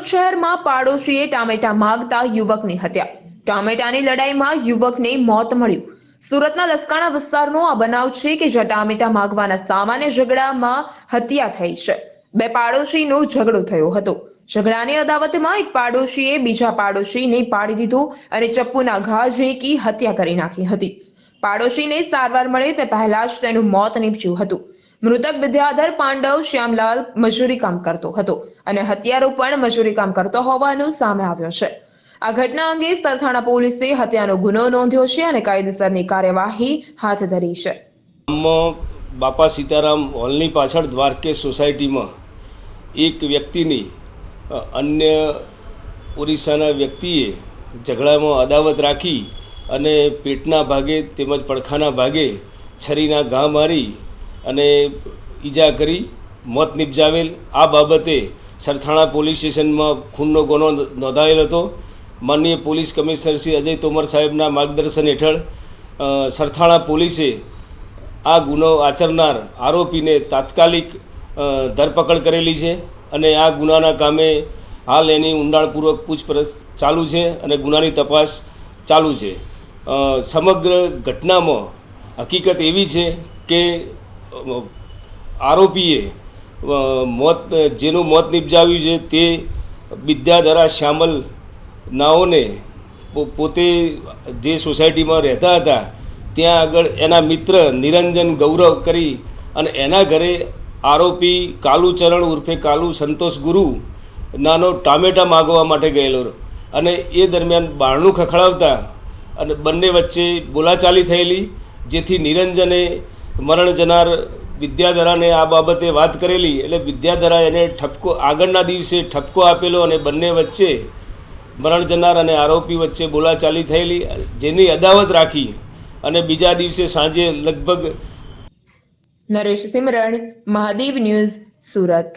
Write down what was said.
સુરત શહેરમાં પાડોશીએ ટામેટા માગતા યુવકની હત્યા. ટામેટાની લડાઈમાં યુવકને મોત મળ્યું. સુરતના લસકાણા વિસ્તારનો આ બનાવ છે કે જ્યાં ટામેટા માગવાના સામાન્ય ઝઘડામાં હત્યા થઈ છે. બે પાડોશીનો ઝઘડો થયો હતો. ઝઘડાની અદાવતમાં એક પાડોશીએ બીજા પાડોશીને પાડી દીધો અને ચપ્પુના ઘા ઝેકી હત્યા કરી નાખી હતી. પાડોશીને સારવાર મળે તે પહેલા જ તેનું મોત નીપજ્યું હતું. મૃતક વિદ્યાધર પાંડવ શ્યામલાલ મજૂરી કામ કરતો હતો અને હત્યારો પણ મજૂરી કામ કરતો હોવાનું સામે આવ્યો છે. આ ઘટના અંગે સરથાણા પોલીસે હત્યાનો ગુનો નોંધ્યો છે અને કાયદેસરની કાર્યવાહી હાથ ધરી છે. બાપા સીતારામ હોલની પાછળ દ્વારકેશ સોસાયટીમાં એક વ્યક્તિની અન્ય ઓરિસ્સાના વ્યક્તિએ ઝઘડામાં અદાવત રાખી અને પેટના ભાગે તેમજ પડખાના ભાગે છરીના ઘા મારી અને ઈજા કરી, મોત નિપજાવેલ. આ બાબતે સરથાણા પોલીસ સ્ટેશનમાં ખૂનનો ગુનો નોંધાયેલ હતો. માનનીય પોલીસ કમિશનર શ્રી અજય તોમર સાહેબના માર્ગદર્શન હેઠળ સરથાણા પોલીસે આ ગુનો આચરનાર આરોપીને તાત્કાલિક ધરપકડ કરેલી છે અને આ ગુનાના કામે હાલ એની ઊંડાણપૂર્વક પૂછપરછ ચાલુ છે અને ગુનાની તપાસ ચાલુ છે. સમગ્ર ઘટનામાં હકીકત એવી છે કે આરોપીએ મોત, જેનું મોત નિપજાવ્યું છે તે વિદ્યાધરા શ્યામલ નાઓને પોતે જે સોસાયટીમાં રહેતા હતા, ત્યાં આગળ એના મિત્ર નિરંજન ગૌરવ કરી અને એના ઘરે આરોપી કાલુચરણ ઉર્ફે કાલુ સંતોષ ગુરુ નાનો ટામેટા માગવા માટે ગયેલો અને એ દરમિયાન બારણું ખખડાવતા અને બંને વચ્ચે બોલાચાલી થયેલી, જેથી નિરંજને મરણ જનાર વિદ્યાધરાને આ બાબતે વાત કરેલી, એટલે વિદ્યાધરા એને ઠપકો, આગળના દિવસે ઠપકો આપેલો અને બંને વચ્ચે મરણ જનાર અને આરોપી વચ્ચે બોલાચાલી થયેલી, જેની અદાવત રાખી અને બીજા દિવસે સાંજે લગભગ નરેશ સિમરણ, મહાદેવ ન્યૂઝ, સુરત.